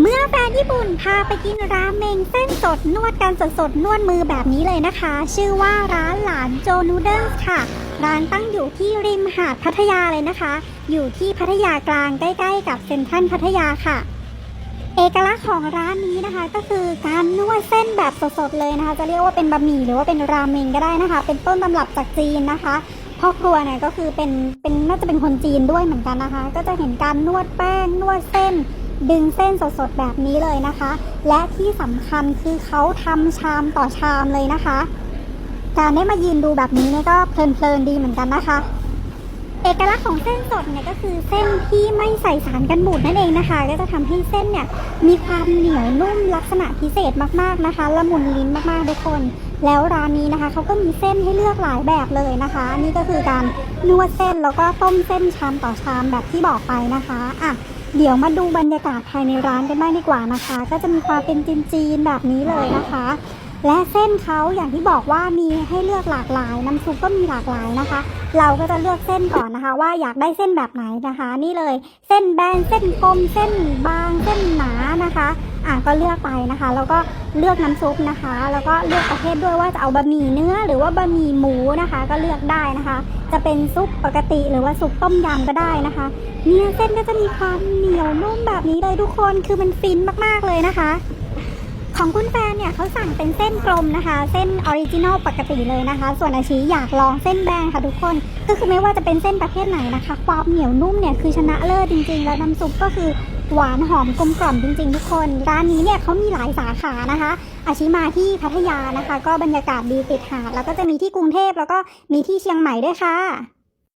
เมื่อแฟนญี่ปุ่นพาไปกินราเมงเส้นสดนวดกันสดๆนวดมือแบบนี้เลยนะคะ ชื่อว่าร้านหลานโจนูเดิลค่ะ ร้านตั้งอยู่ที่ริมหาดพัทยาเลยนะคะ อยู่ที่พัทยากลางใกล้ๆกับเซ็นทรัลพัทยาค่ะ เอกลักษณ์ของร้านนี้นะคะ ก็คือการนวดเส้นแบบสดๆเลยนะคะ จะเรียกว่าเป็นบะหมี่หรือว่าเป็นราเมงก็ได้นะคะ เป็นต้นตำรับจากจีนนะคะพ่อครัวเนี่ยก็คือเป็นเป็นน่าจะเป็นคนจีนด้วยเหมือนกันนะคะ ก็จะเห็นการนวดแป้งนวดเส้น ดึงเส้นสดๆแบบนี้เลยนะคะ และที่สำคัญคือเขาทำชามต่อชามเลยนะคะ การได้มายืนดูแบบนี้เนี่ยก็เพลินๆดีเหมือนกันนะคะ เอกลักษณ์ของเส้นสดเนี่ยก็คือเส้นที่ไม่ใส่สารกันบูดนั่นเองนะคะ ก็จะทำให้เส้นเนี่ยมีความเหนียวนุ่มลักษณะพิเศษมากๆนะคะละมุนลิ้นมากๆทุกคน แล้วร้านนี้นะคะเขาก็มีเส้นให้เลือกหลายแบบเลยนะคะนี่ก็คือการนวดเส้นแล้วก็ต้มเส้นชามต่อชามแบบที่บอกไปนะคะอะเดี๋ยวมาดูบรรยากาศภายในร้านกันบ้างดีกว่านะคะ ก็จะมีความเป็นจีนๆแบบนี้เลยนะคะ และเส้นเขาอย่างที่บอกว่ามีให้เลือกหลากหลาย น้ำซุปก็มีหลากหลายนะคะ เราก็จะเลือกเส้นก่อนนะคะ ว่าอยากได้เส้นแบบไหนนะคะ นี่เลย เส้นแบนเส้นกลมเส้นบางเส้นหนา นะคะอะก็เลือกไปนะคะ แล้วก็เลือกน้ำซุปนะคะ แล้วก็เลือกประเภทด้วยว่าจะเอาบะหมี่เนื้อหรือว่าบะหมี่หมูนะคะ ก็เลือกได้นะคะ จะเป็นซุปปกติหรือว่าซุปต้มยำก็ได้นะคะ เนี่ยเส้นก็จะมีความเหนียวนุ่มแบบนี้เลยทุกคนคือมันฟินมากๆเลยนะคะ ของคุณแฟนเนี่ยเขาสั่งเป็นเส้นกลมนะคะ เส้นออริจินอลปกติเลยนะคะ ส่วนอาชีอยากลองเส้นแบนค่ะทุกคน ก็คือไม่ว่าจะเป็นเส้นประเภทไหนนะคะ ความเหนียวนุ่มเนี่ยคือชนะเลิศจริง ๆ แล้วน้ำซุปก็คือหวานหอมกลมกล่อมจริงๆ ทุกคน ร้านนี้เนี่ยเขามีหลายสาขานะคะ อาชิมาที่พัทยานะคะ ก็บรรยากาศดีติดหาดแล้วก็จะมีที่กรุงเทพแล้วก็มีที่เชียงใหม่ด้วยค่ะ